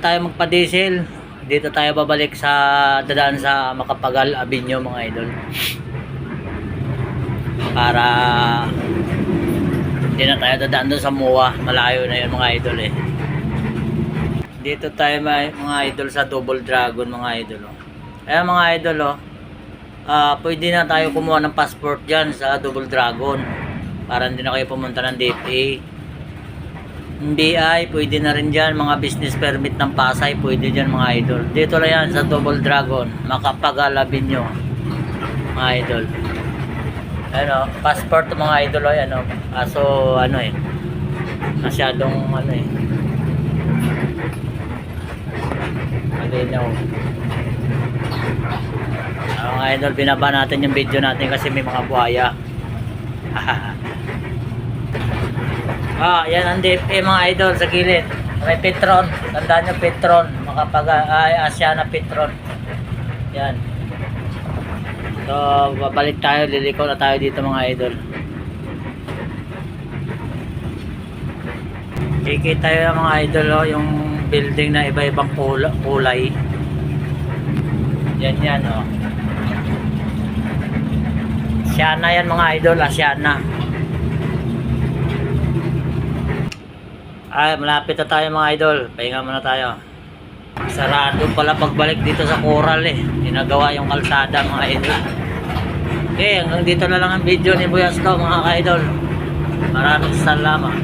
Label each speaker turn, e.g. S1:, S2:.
S1: tayo magpa-diesel. Dito tayo babalik sa dadaan sa Makapagal Avenue mga idol. Para hindi na tayo dadaan doon sa MUA. Malayo na yun mga idol eh. Dito tayo mga, idol sa Double Dragon mga idol. Oh. Kaya mga idol oh, ah pwede na tayo kumuha ng passport dyan sa Double Dragon. Para hindi na kayo pumunta ng DFA. BI, pwede na rin dyan. Mga business permit ng Pasay, pwede dyan mga idol. Dito lang yan sa Double Dragon. Makapagalabin nyo. Mga idol. Ano, passport mga idol ay ano. Kaso ano eh. Masyadong ano eh. Malinaw. Ah, mga idol, binaba natin yung video natin kasi may mga buhaya. Ah, yan ang DFA mga idol sa gilid. May Petron. Tandaan nyo Petron. Makapag ay Asiana Petron. Yan. So, babalik tayo. Liliko na tayo dito mga idol. Kikita tayo mga idol oh, yung building na iba-ibang kula- kulay. Yan yan oh. Asiana yan mga idol. Asiana. Ay, malapit na tayo mga idol. Pahinga muna tayo. Sarado pala pagbalik dito sa Coral eh. Ginagawa yung kalsada mga idol. Okay, hanggang dito na lang ang video ni Buyas to mga ka-idol. Maraming salamat.